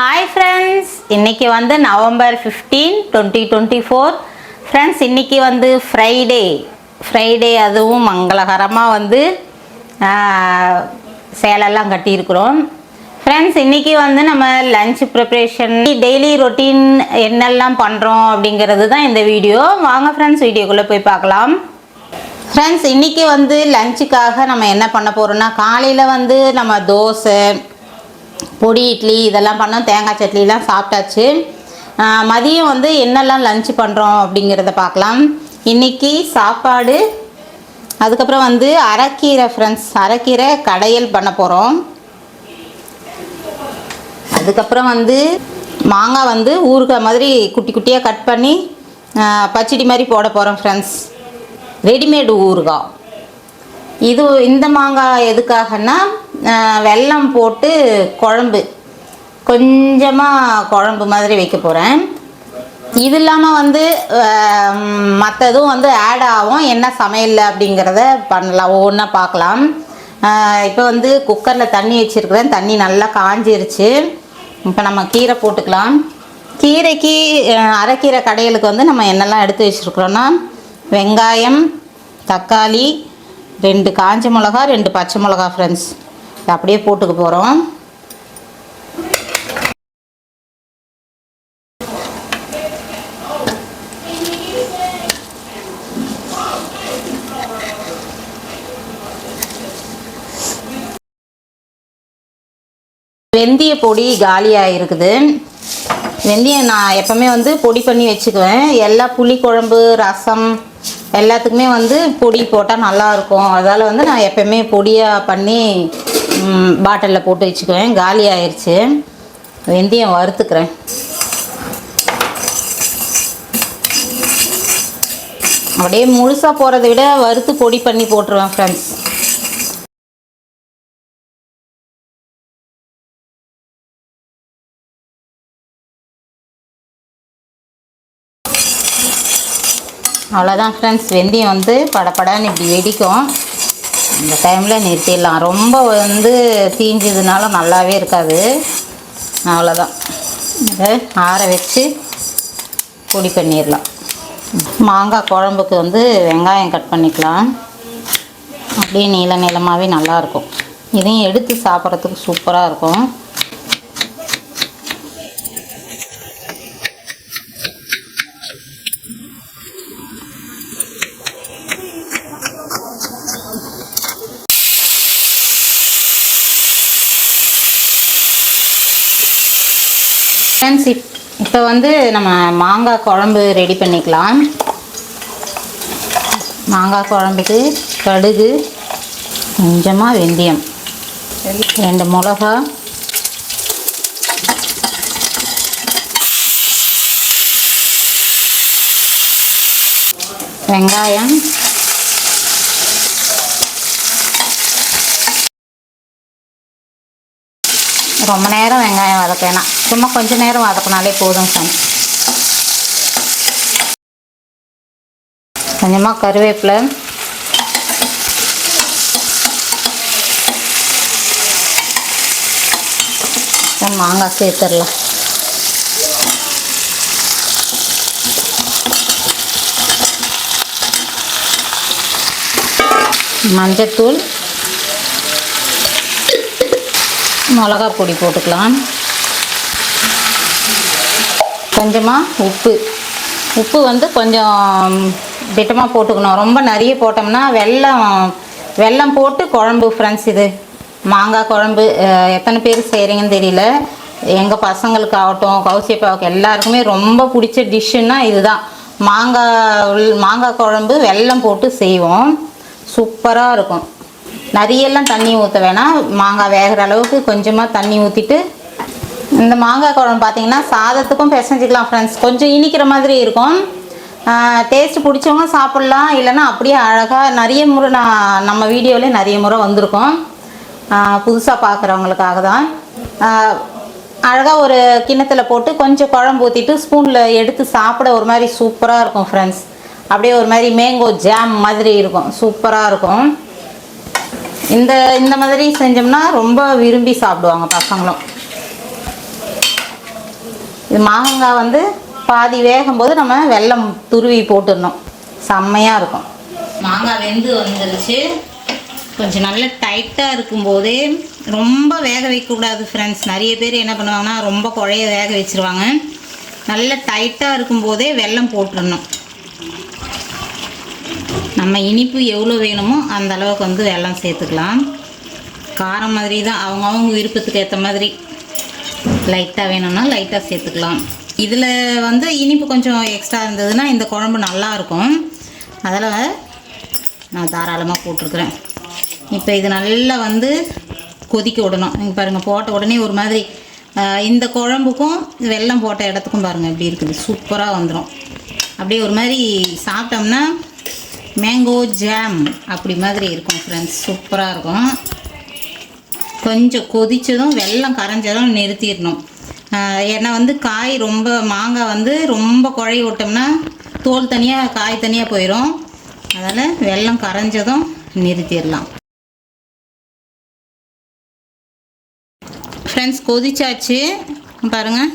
Hi friends இன்றைக்கி வந்து November fifteen twenty twenty four friends இன்றைக்கி வந்து ஃப்ரைடே ஃப்ரைடே அதுவும் மங்களகரமாக வந்து சேலெல்லாம் கட்டியிருக்கிறோம். ஃப்ரெண்ட்ஸ் இன்றைக்கி வந்து நம்ம லஞ்ச் ப்ரிப்ரேஷன் டெய்லி ரொட்டீன் என்னெல்லாம் பண்ணுறோம் அப்படிங்கிறது தான் இந்த வீடியோ வாங்க ஃப்ரெண்ட்ஸ் வீடியோக்குள்ளே போய் பார்க்கலாம். ஃப்ரெண்ட்ஸ் இன்றைக்கி வந்து லஞ்சுக்காக நம்ம என்ன பண்ண போகிறோம்னா காலையில் வந்து நம்ம தோசை பொடி இட்லி இதெல்லாம் பண்ணோம். தேங்காய் சட்னிலாம் சாப்பிட்டாச்சு. மதியம் வந்து என்னெல்லாம் லஞ்ச் பண்ணுறோம் அப்படிங்கிறத பார்க்கலாம். இன்றைக்கி சாப்பாடு அதுக்கப்புறம் வந்து அரைக்கீரை ஃப்ரெண்ட்ஸ் அரைக்கீரை கடையல் பண்ண போகிறோம் அதுக்கப்புறம் வந்து மாங்காய் வந்து ஊறுகாய் மாதிரி குட்டி குட்டியாக கட் பண்ணி பச்சடி மாதிரி போட போகிறோம் ஃப்ரெண்ட்ஸ் ரெடிமேடு ஊறுகாய். இது இந்த மாங்காய் எதுக்காகன்னா வெல்லம் போட்டு குழம்பு கொஞ்சமாக குழம்பு மாதிரி வைக்க போகிறேன் இது இல்லாமல் வந்து மற்றதும் வந்து ஆட் ஆகும். என்ன சமையல் அப்படிங்கிறத பண்ணலாம். ஒவ்வொன்றா பார்க்கலாம். இப்போ வந்து குக்கரில் தண்ணி வச்சுருக்கிறேன். தண்ணி நல்லா காஞ்சிருச்சு. இப்போ நம்ம கீரை போட்டுக்கலாம். கீரைக்கு அரைக்கீரை கடைகளுக்கு வந்து நம்ம என்னெல்லாம் எடுத்து வச்சுருக்குறோன்னா வெங்காயம் தக்காளி ரெண்டு காஞ்ச மிளகா ரெண்டு பச்சை மிளகா ஃப்ரெண்ட்ஸ் அப்படியே போட்டுக்க போகிறோம் வெந்தய பொடி காலியாக இருக்குது வெந்தயம் நான் எப்போவுமே வந்து பொடி பண்ணி வச்சுக்குவேன். எல்லா புளி குழம்பு ரசம் எல்லாத்துக்குமே வந்து பொடி போட்டால் நல்லாயிருக்கும். அதால் வந்து நான் எப்போயுமே பொடியாக பண்ணி பாட்டிலில் போட்டு வச்சுக்குவேன். காலி ஆயிடுச்சு வெந்தயம் வறுத்துக்கிறேன். அப்படியே முழுசாக போகிறத விட வறுத்து பொடி பண்ணி போட்டுருவேன் ஃப்ரெண்ட்ஸ் அவ்வளோதான் ஃப்ரெண்ட்ஸ் வெந்தயம் வந்து படப்படன்னு இப்படி வெடிக்கும். இந்த டைமில் நிறுத்திடலாம். ரொம்ப வந்து தீஞ்சதுனால நல்லாவே இருக்காது. அவ்வளோதான் இதை ஆற வச்சு பொடி பண்ணிடலாம். மாங்காய் குழம்புக்கு வந்து வெங்காயம் கட் பண்ணிக்கலாம். அப்படியே நீள நீளமாகவே நல்லாயிருக்கும் இதையும் எடுத்து சாப்பிட்றதுக்கு சூப்பராக இருக்கும். ஃப்ரெண்ட்ஸ் இப் இப்போ வந்து நம்ம மாங்காய் குழம்பு ரெடி பண்ணிக்கலாம். மாங்காய் குழம்புக்கு கடுகு கொஞ்சமாக வெந்தயம் ரெண்டு மிளகா வெங்காயம் ரொம்ப நேரம் வெங்காயம் வதக்க வேணாம் சும்மா கொஞ்ச நேரம் வதக்கினாலே போதும் சாமி கொஞ்சமாக கருவேப்பிலை. மாங்காய் சேர்த்துடலாம். மஞ்சத்தூள். மிளகா பொடி போட்டுக்கலாம். கொஞ்சமாக உப்பு. உப்பு வந்து கொஞ்சம் திட்டமாக போட்டுக்கணும். ரொம்ப நிறைய போட்டோம்னா வெல்லம் வெல்லம் போட்டு குழம்பு ஃப்ரெண்ட்ஸ் இது. மாங்காய் குழம்பு எத்தனை பேர் செய்கிறீங்கன்னு தெரியல. எங்கள் பசங்களுக்கு ஆகட்டும் கௌசியப்பாவுக்கு எல்லாருக்குமே ரொம்ப பிடிச்ச டிஷ்ஷுன்னா இதுதான். மாங்காய் உள்- மாங்காய் குழம்பு வெல்லம் போட்டு செய்வோம். சூப்பராக இருக்கும். நிறையெல்லாம் தண்ணி ஊற்ற வேணாம். மாங்காய் வேகிற அளவுக்கு கொஞ்சமாக தண்ணி ஊற்றிட்டு இந்த மாங்காய் குழம்பு பார்த்தீங்கன்னா சாதத்துக்கும் பிசைஞ்சிக்கலாம் ஃப்ரெண்ட்ஸ் கொஞ்சம் இனிக்கிற மாதிரி இருக்கும். டேஸ்ட் பிடிச்சவங்க சாப்பிட்லாம். இல்லைன்னா அப்படியே அழகாக நிறைய முறை நான் நம்ம வீடியோவிலே நிறைய முறை வந்திருக்கோம். புதுசாக பார்க்குறவங்களுக்காக தான். அழகாக ஒரு கிண்ணத்தில் போட்டு கொஞ்சம் குழம்பு ஊற்றிட்டு ஸ்பூனில் எடுத்து சாப்பிட ஒரு மாதிரி சூப்பராக இருக்கும் ஃப்ரெண்ட்ஸ் அப்படியே ஒரு மாதிரி மேங்கோ ஜாம் மாதிரி இருக்கும். சூப்பராக இருக்கும். இந்த இந்த மாதிரி செஞ்சோம்னா ரொம்ப விரும்பி சாப்பிடுவாங்க பசங்களும். இது மாங்காய் வந்து பாதி வேகும்போது நம்ம வெல்லம் துருவி போட்டுடணும். செம்மையாக இருக்கும். மாங்காய் வெந்து வந்துருச்சு. கொஞ்சம் நல்ல டைட்டாக இருக்கும்போதே ரொம்ப வேக வைக்கக்கூடாது ஃப்ரெண்ட்ஸ் நிறைய பேர் என்ன பண்ணுவாங்கன்னா ரொம்ப குழைய வேக வச்சிருவாங்க. நல்ல டைட்டாக இருக்கும்போதே வெல்லம் போட்டுடணும். நம்ம இனிப்பு எவ்வளோ வேணுமோ அந்த அளவுக்கு வந்து வெள்ளம் சேர்த்துக்கலாம். காரம் மாதிரி தான் அவங்கவுங்க விருப்பத்துக்கு ஏற்ற மாதிரி லைட்டாக வேணும்னா லைட்டாக சேர்த்துக்கலாம். இதில் வந்து இனிப்பு கொஞ்சம் எக்ஸ்ட்ரா இருந்ததுன்னா இந்த குழம்பு நல்லா இருக்கும். அதில் நான் தாராளமாக போட்டிருக்குறேன். இப்போ இது நல்லா வந்து கொதிக்க விடணும். நீங்கள் பாருங்கள் போட்ட உடனே ஒரு மாதிரி இந்த குழம்புக்கும் வெள்ளம் போட்ட இடத்துக்கும் பாருங்கள் எப்படி இருக்குது. சூப்பராக வந்துடும் அப்படியே ஒரு மாதிரி சாப்பிட்டோம்னா மேங்கோ ஜாம் அப்படி மாதிரி இருக்கும் ஃப்ரெண்ட்ஸ் சூப்பராக இருக்கும். கொஞ்சம் கொதித்ததும் வெல்லம் கரைஞ்சதும் நிறுத்திடணும். ஏன்னா வந்து காய் ரொம்ப மாங்காய் வந்து ரொம்ப குழைய விட்டோம்னா தோல் தனியாக காய் தனியாக போயிடும் அதனால் வெல்லம் கரைஞ்சதும் நிறுத்திடலாம். ஃப்ரெண்ட்ஸ் கொதிச்சாச்சு. பாருங்கள்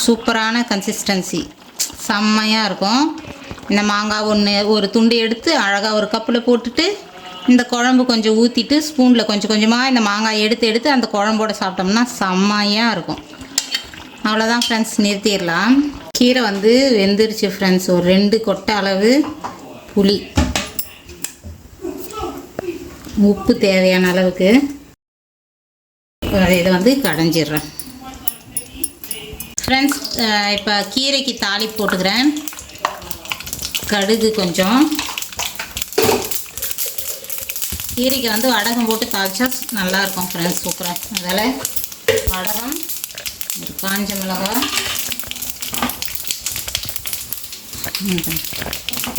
சூப்பரான கன்சிஸ்டன்சி செம்மையாக இருக்கும். இந்த மாங்காய் ஒன்று ஒரு துண்டு எடுத்து அழகாக ஒரு கப்பில் போட்டுட்டு இந்த குழம்பு கொஞ்சம் ஊற்றிட்டு ஸ்பூனில் கொஞ்சம் கொஞ்சமாக இந்த மாங்காய் எடுத்து எடுத்து அந்த குழம்போட சாப்பிட்டோம்னா செம்மையாக இருக்கும். அவ்வளோதான் ஃப்ரெண்ட்ஸ் நிறுத்திடலாம். கீரை வந்து வெந்துருச்சு ஃப்ரெண்ட்ஸ் ஒரு ரெண்டு கொட்டை அளவு புளி. உப்பு தேவையான அளவுக்கு. இதை வந்து கடைஞ்சிடுறேன். ஃப்ரெண்ட்ஸ் இப்போ கீரைக்கு தாளிப்பு போட்டுக்கிறேன். கடுகு கொஞ்சம். கீரைக்கு வந்து வடகம் போட்டு தாளிச்சா நல்லாயிருக்கும் ஃப்ரெண்ட்ஸ் சூப்பராக அதில் வடகம் ஒரு காஞ்ச மிளகாய்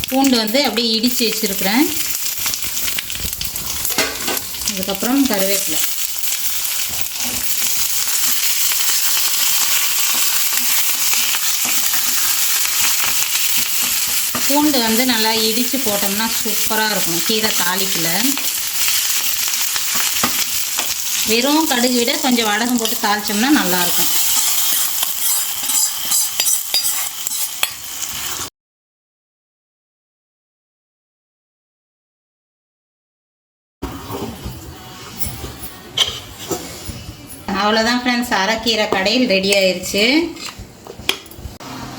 பூண்டு வந்து அப்படியே இடித்து வச்சுருக்குறேன். அதுக்கப்புறம் கருவேப்பிலை. பூண்டு வந்து நல்லா இடித்து போட்டோம்னா சூப்பராக இருக்கும். கீரை தாளிப்பில். வெறும் கடுகு விட கொஞ்சம் வடகம் போட்டு தாளிச்சோம்னா நல்லாயிருக்கும் அவ்வளோதான் ஃப்ரெண்ட்ஸ் அரைக்கீரை கடையில் ரெடி ஆயிருச்சு.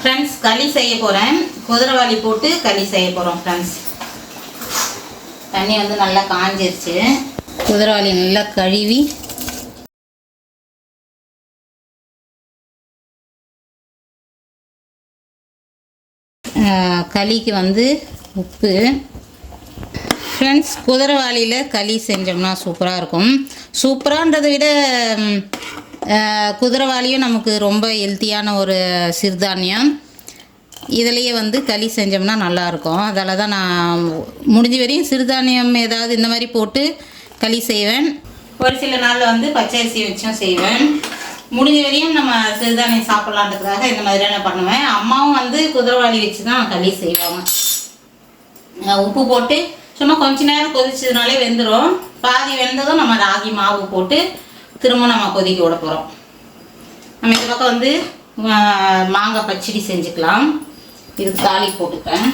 ஃப்ரெண்ட்ஸ் களி செய்ய போகிறேன் குதிரைவாளி போட்டு களி செய்ய போகிறோம் ஃப்ரெண்ட்ஸ் தண்ணி வந்து நல்லா காஞ்சிருச்சு. குதிரைவாளி நல்லா கழுவி. களிக்கு வந்து உப்பு. ஃப்ரெண்ட்ஸ் குதிரைவாளியில் களி செஞ்சோம்னா சூப்பராக இருக்கும். சூப்பரான்றதை விட குதிரைவாளியும் நமக்கு ரொம்ப ஹெல்த்தியான ஒரு சிறுதானியம். இதுலேயே வந்து களி செஞ்சோம்னா நல்லாயிருக்கும். அதில் தான் நான் முடிஞ்ச வரையும் சிறுதானியம் ஏதாவது இந்த மாதிரி போட்டு களி செய்வேன். ஒரு சில நாளில் வந்து பச்சரிசி வச்சும் செய்வேன். முடிஞ்ச வரையும் நம்ம சிறுதானியம் சாப்பிட்லான்றதுக்காக இந்த மாதிரியான பண்ணுவேன். அம்மாவும் வந்து குதிரைவாளி வச்சு தான் களி செய்வாங்க. உப்பு போட்டு சும்மா கொஞ்ச நேரம் கொதிச்சதுனாலே வெந்துடும் பாதி வெந்ததும் நம்ம ராகி மாவு போட்டு திரும்ப நம்ம கொதிக்க விட போகிறோம் நம்ம இந்த பக்கம் வந்து மாங்காய் பச்சடி செஞ்சுக்கலாம். இதுக்கு தாலி போட்டுப்பேன்.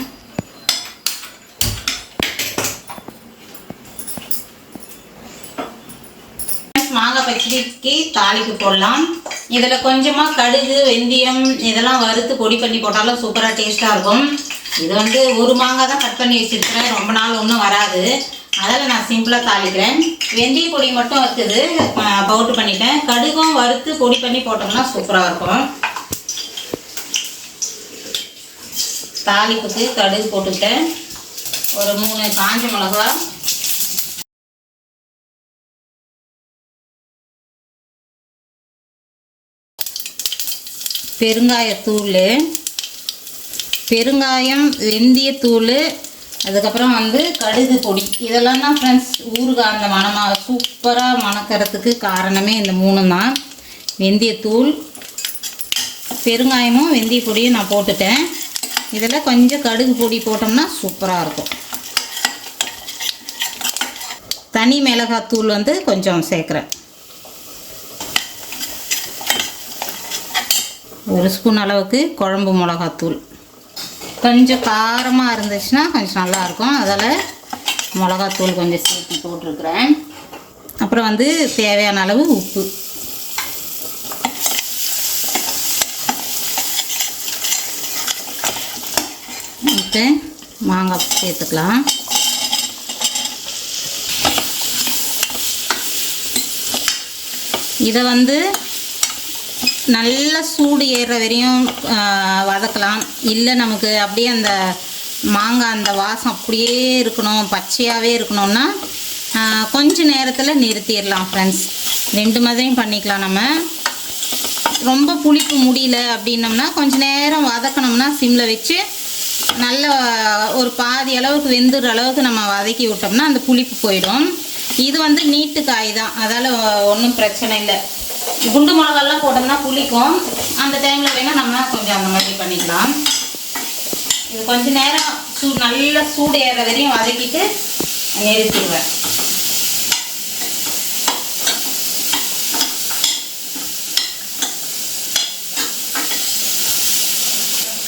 மாங்காய் பச்சடிக்கு தாளிப்பு போடலாம். இதில் கொஞ்சமாக கடுகு வெந்தயம் இதெல்லாம் வறுத்து பொடி பண்ணி போட்டாலும் சூப்பராக டேஸ்ட்டாக இருக்கும். இது வந்து ஒரு மாங்காய் தான் கட் பண்ணி வச்சுருக்கிறேன். ரொம்ப நாள் ஒன்றும் வராது. அதில் நான் சிம்பிளாக தாளிக்கிறேன். வெந்தய பொடி மட்டும் இருக்குது. பவுட்ரு பண்ணிட்டேன். கடுகும் வறுத்து பொடி பண்ணி போட்டோம்னா சூப்பராக இருக்கும். தாளிப்புக்கு கடுகு போட்டுக்கிட்டேன். ஒரு மூணு காஞ்ச மிளகா. பெருங்காயத்தூள். பெருங்காயம் வெந்தயத்தூள் அதுக்கப்புறம் வந்து கடுகு பொடி. இதெல்லாம் தான் ஃப்ரெண்ட்ஸ் ஊறுகாய் அந்த மணமாக சூப்பராக மணக்கிறதுக்கு காரணமே இந்த மூணு தான். வெந்தயத்தூள் பெருங்காயமும் வெந்தய பொடியும் நான் போட்டுட்டேன். இதில் கொஞ்சம் கடுகு பொடி போட்டோம்னா சூப்பராக இருக்கும். தனி மிளகாத்தூள் வந்து கொஞ்சம் சேர்க்குறேன். ஒரு ஸ்பூன் அளவுக்கு குழம்பு மிளகாத்தூள். கொஞ்சம் காரமாக இருந்துச்சுன்னா கொஞ்சம் நல்லாயிருக்கும். அதில் மிளகாத்தூள் கொஞ்சம் சேர்த்து போட்டிருக்கிறேன். அப்புறம் வந்து தேவையான அளவு உப்பு. இப்போ மாங்காய் சேர்த்துக்கலாம். இதை வந்து நல்ல சூடு ஏறுற வரையும் வதக்கலாம். இல்லை நமக்கு அப்படியே அந்த மாங்காய் அந்த வாசம் அப்படியே இருக்கணும் பச்சையாகவே இருக்கணும்னா கொஞ்ச நேரத்தில் நிறுத்திடலாம் ஃப்ரெண்ட்ஸ் ரெண்டு மாதிரியும் பண்ணிக்கலாம் நம்ம. ரொம்ப புளிப்பு முடியல அப்படின்னம்னா கொஞ்ச நேரம் வதக்கணும்னா சிம்மில் வச்சு நல்ல ஒரு பாதி அளவுக்கு வெந்துடுற அளவுக்கு நம்ம வதக்கி விட்டோம்னா அந்த புளிப்பு போயிடும். இது வந்து நீட்டு காய் தான். அதால் ஒன்றும் பிரச்சனை இல்லை. குண்டு மிளகாலாம் போட்டோம்னா புளிக்கும். அந்த டைமில் வேணால் நம்ம கொஞ்சம் அந்த மாதிரி பண்ணிக்கலாம். இது கொஞ்ச நேரம் சூ நல்லா சூடு ஏற வரையும் வதக்கிட்டு நெரிச்சிடுவேன்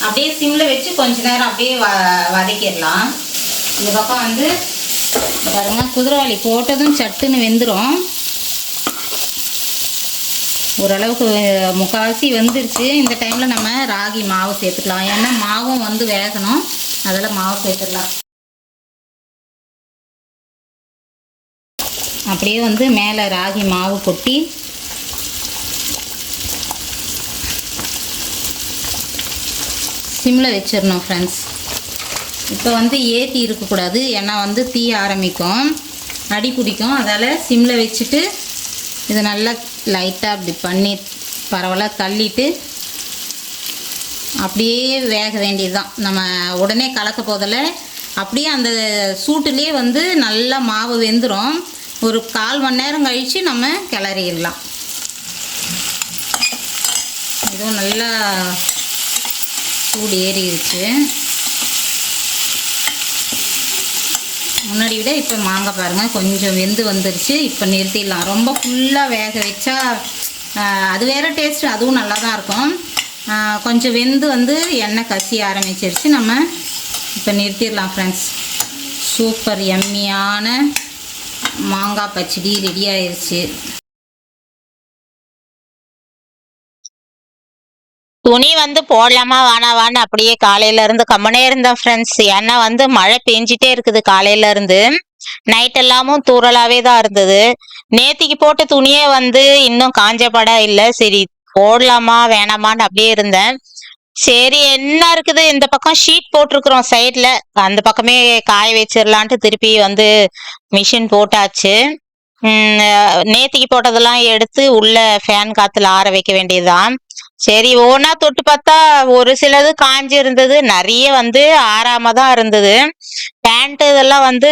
அப்படியே சிம்மில் வச்சு கொஞ்ச நேரம் அப்படியே வ வதக்கிடலாம். இந்த பக்கம் வந்து பாருங்க குதிரவாளி போட்டதும் சட்டுன்னு வெந்துடும் ஓரளவுக்கு முக்கால்வாசி வெந்துருச்சு. இந்த டைமில் நம்ம ராகி மாவு சேர்த்துக்கலாம். ஏன்னா மாவும் வந்து வேகணும். அதில் மாவு சேர்த்துடலாம். அப்படியே வந்து மேலே ராகி மாவு கொட்டி சிம்மில் வச்சிடணும் ஃப்ரெண்ட்ஸ் இப்போ வந்து ஏற்றி இருக்கக்கூடாது. ஏன்னா வந்து தீ ஆரம்பிக்கும். அடி பிடிக்கும். அதால் சிம்மில் வச்சுட்டு இது நல்லா லைட்டாக அப்படி பண்ணி பரவலாக தள்ளிட்டு அப்படியே வேக வேண்டியது தான் நம்ம உடனே கலக்க போதில் அப்படியே அந்த சூட்டுலேயே வந்து நல்லா மாவு வெந்துடும் ஒரு கால் மணி நேரம் கழித்து நம்ம கிளறிடலாம். இதுவும் நல்லா சூடு ஏறிடுச்சு. முன்னாடி விட இப்போ மாங்காய் பாருங்கள் கொஞ்சம் வெந்து வந்துருச்சு. இப்போ நிறுத்திடலாம். ரொம்ப ஃபுல்லாக வேக வச்சா அது வேறு டேஸ்ட் அதுவும் நல்லா தான் இருக்கும் கொஞ்சம் வெந்து வந்து எண்ணெய் கசிய ஆரம்பிச்சிருச்சு. நம்ம இப்போ நிறுத்திடலாம் ஃப்ரெண்ட்ஸ் சூப்பர் எம்மியான மாங்காய் பச்சடி ரெடி ஆயிடுச்சு துணி வந்து போடலாமா வேணாவான்னு அப்படியே காலையில இருந்து கம்மனே இருந்தேன் ஃப்ரெண்ட்ஸ் ஏன்னா வந்து மழை பெஞ்சிட்டே இருக்குது காலையில இருந்து. நைட் எல்லாமும் தூரலாவே தான் இருந்தது. நேத்திக்கு போட்ட துணியே வந்து இன்னும் காஞ்ச படம் இல்லை. சரி போடலாமா வேணாமான்னு அப்படியே இருந்தேன். சரி என்ன இருக்குது? இந்த பக்கம் ஷீட் போட்டிருக்கிறோம் சைட்ல அந்த பக்கமே காய வச்சிடலான்ட்டு திருப்பி வந்து மிஷின் போட்டாச்சு. நேத்திக்கு போட்டதெல்லாம் எடுத்து உள்ள ஃபேன் காத்துல ஆற வைக்க வேண்டியதுதான். சரி ஒவ்வொன்றா தொட்டு பார்த்தா ஒரு சிலது காஞ்சி இருந்தது. நிறைய வந்து ஆறாம தான் இருந்தது. பேண்ட் இதெல்லாம் வந்து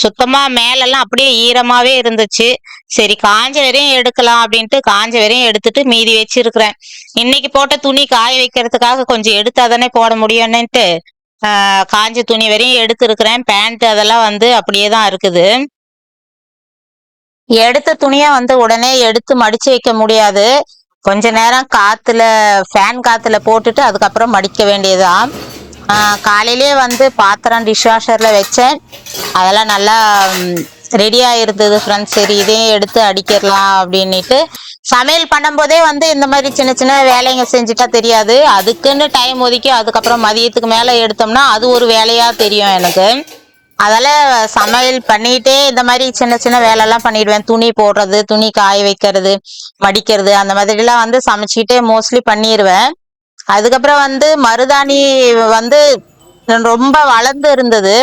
சுத்தமா மேலெல்லாம் அப்படியே ஈரமாவே இருந்துச்சு. சரி காஞ்ச வரையும் எடுக்கலாம் அப்படின்ட்டு காஞ்ச வரையும் எடுத்துட்டு மீதி வச்சிருக்கிறேன். இன்னைக்கு போட்ட துணி காய வைக்கிறதுக்காக கொஞ்சம் எடுத்தா தானே போட முடியும்னுட்டு ஆஹ், காஞ்ச துணி வரையும் எடுத்துருக்கிறேன். பேண்ட் அதெல்லாம் வந்து அப்படியே தான் இருக்குது. எடுத்த துணியை வந்து உடனே எடுத்து மடிச்சு வைக்க முடியாது. கொஞ்ச நேரம் காத்துல ஃபேன் காத்துல போட்டுட்டு அதுக்கப்புறம் மடிக்க வேண்டியதுதான். காலையிலே வந்து பாத்திரம் டிஷ்வாஷர்ல வச்சேன். அதெல்லாம் நல்லா ரெடி இருந்தது ஃப்ரெண்ட்ஸ் சரி இதையும் எடுத்து அடிக்கிறலாம் அப்படின்னுட்டு. சமையல் பண்ணும்போதே வந்து இந்த மாதிரி சின்ன சின்ன வேலைங்க செஞ்சுட்டா தெரியாது. அதுக்குன்னு டைம் ஒதுக்கி அதுக்கப்புறம் மதியத்துக்கு மேலே எடுத்தோம்னா அது ஒரு வேலையா தெரியும் எனக்கு. அதால சமையல் பண்ணிட்டே இந்த மாதிரி சின்ன சின்ன வேலையெல்லாம் பண்ணிடுவேன். துணி போடுறது துணி காய வைக்கிறது மடிக்கிறது அந்த மாதிரிலாம் வந்து சமைச்சிட்டே மோஸ்ட்லி பண்ணிடுவேன் அதுக்கப்புறம் வந்து மருதாணி வந்து ரொம்ப வளர்ந்து இருந்தது.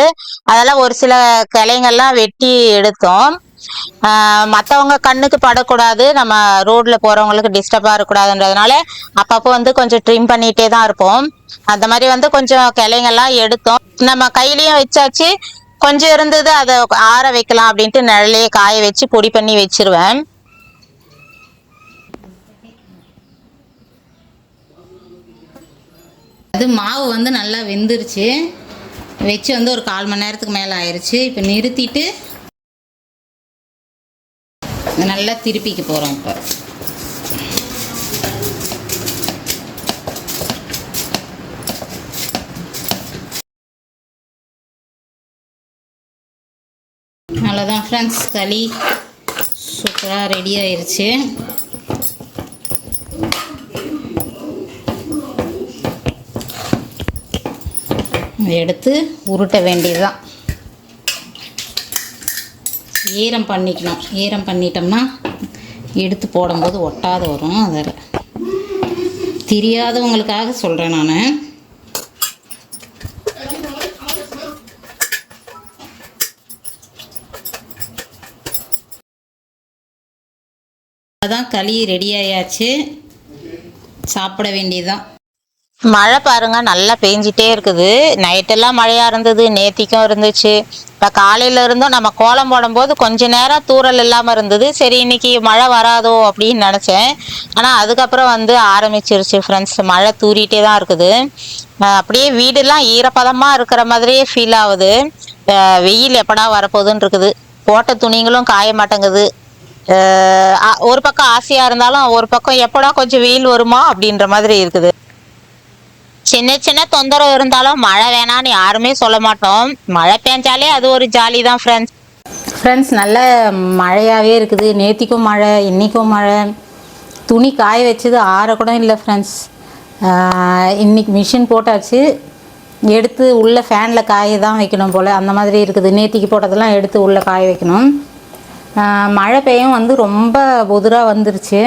அதெல்லாம் ஒரு சில கிளைங்கள்லாம் வெட்டி எடுத்தோம். மற்றவங்க கண்ணுக்கு படக்கூடாது. நம்ம ரோட்ல போறவங்களுக்கு டிஸ்டர்பா இருக்கக்கூடாதுன்றதுனால அப்பப்போ வந்து கொஞ்சம் ட்ரிம் பண்ணிட்டே தான் இருப்போம். அந்த மாதிரி வந்து கொஞ்சம் கிளைங்கள்லாம் எடுத்தோம். நம்ம கையிலயும் வச்சாச்சு. கொஞ்சம் இருந்தது அதை ஆற வைக்கலாம் அப்படின்ட்டு நிழலையே காய வச்சு பொடி பண்ணி வச்சிருவேன். அது மாவு வந்து நல்லா வெந்துருச்சு. வச்சு வந்து ஒரு கால் மணி நேரத்துக்கு மேலே ஆயிடுச்சு இப்போ நிறுத்திட்டு நல்லா திருப்பிக்க போகிறோம் இப்போ அவ்வளோதான் ஃப்ரெண்ட்ஸ் களி சூப்பராக ரெடி ஆயிடுச்சு எடுத்து உருட்ட வேண்டியதுதான். ஈரம் பண்ணிக்கணும். ஈரம் பண்ணிட்டோம்னா எடுத்து போடும்போது ஒட்டாத வரும். அதில் தெரியாதவங்களுக்காக சொல்கிறேன் நான். அதான் களி ரெடி ஆயாச்சு. சாப்பிட வேண்டியதுதான். மழை பாருங்க நல்லா பெஞ்சிட்டே இருக்குது. நைட்டெல்லாம் மழையா இருந்தது நேத்திக்கும் இருந்துச்சு. இப்போ காலையில இருந்தும் நம்ம கோலம் போடும்போது கொஞ்ச நேரம் தூறல் இல்லாமல் இருந்தது. சரி இன்னைக்கு மழை வராதோ அப்படின்னு நினச்சேன். ஆனால் அதுக்கப்புறம் வந்து ஆரம்பிச்சிருச்சு ஃப்ரெண்ட்ஸ் மழை தூரிட்டே தான் இருக்குது. அப்படியே வீடெல்லாம் ஈரப்பதமாக இருக்கிற மாதிரியே ஃபீல் ஆகுது. வெயில் எப்படா வரப்போகுதுன்னு இருக்குது. போட்ட துணிங்களும் காய மாட்டேங்குது. ஒரு பக்கம் ஆசையாக இருந்தாலும் ஒரு பக்கம் எப்படா கொஞ்சம் வெயில் வருமா அப்படின்ற மாதிரி இருக்குது. சின்ன சின்ன தொந்தரவு இருந்தாலும் மழை வேணான்னு யாருமே சொல்ல மாட்டோம். மழை பெஞ்சாலே அது ஒரு ஜாலி தான் ஃப்ரெண்ட்ஸ் ஃப்ரெண்ட்ஸ் நல்ல மழையாகவே இருக்குது. நேத்திக்கும் மழை இன்றைக்கும் மழை. துணி காய வச்சது ஆற கூட இல்லை ஃப்ரெண்ட்ஸ் இன்றைக்கி மிஷின் போட்டாச்சு. எடுத்து உள்ளே ஃபேனில் காய தான் வைக்கணும் போல். அந்த மாதிரி இருக்குது. நேத்திக்கு போட்டதெல்லாம் எடுத்து உள்ளே காய வைக்கணும். மழை பெய்யும் வந்து ரொம்ப புதுராக வந்துருச்சு.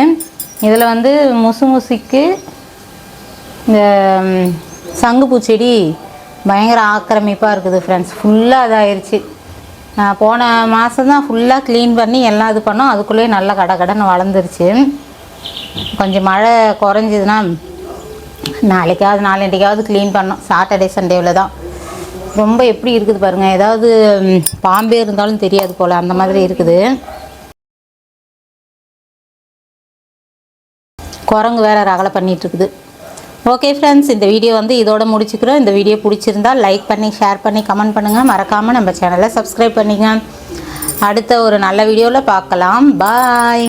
இதில் வந்து முசு முசுக்கு இந்த சங்கு பூச்செடி பயங்கர ஆக்கிரமிப்பாக இருக்குது ஃப்ரெண்ட்ஸ் ஃபுல்லாக இதாகிருச்சு நான் போன மாதம் தான் ஃபுல்லாக க்ளீன் பண்ணி எல்லாம் இது பண்ணோம். அதுக்குள்ளேயே நல்லா கடை கடைன்னு வளர்ந்துருச்சு. கொஞ்சம் மழை குறைஞ்சிதுன்னா நாளைக்காவது நாளன்றைக்காவது க்ளீன் பண்ணோம். சாட்டர்டே சண்டேவில் தான் ரொம்ப எப்படி இருக்குது பாருங்கள் ஏதாவது பாம்பே இருந்தாலும் தெரியாது போல். அந்த மாதிரி இருக்குது. குரங்கு வேற ரகலை பண்ணிட்டு இருக்குது. ஓகே ஃப்ரெண்ட்ஸ் இந்த வீடியோ வந்து இதோட முடிச்சுக்கிறோம். இந்த வீடியோ பிடிச்சிருந்தா லைக் பண்ணி ஷேர் பண்ணி கமெண்ட் பண்ணுங்கள் மறக்காமல் நம்ம சேனலை சப்ஸ்கிரைப் பண்ணிங்க அடுத்த ஒரு நல்ல வீடியோவில் பார்க்கலாம். பாய்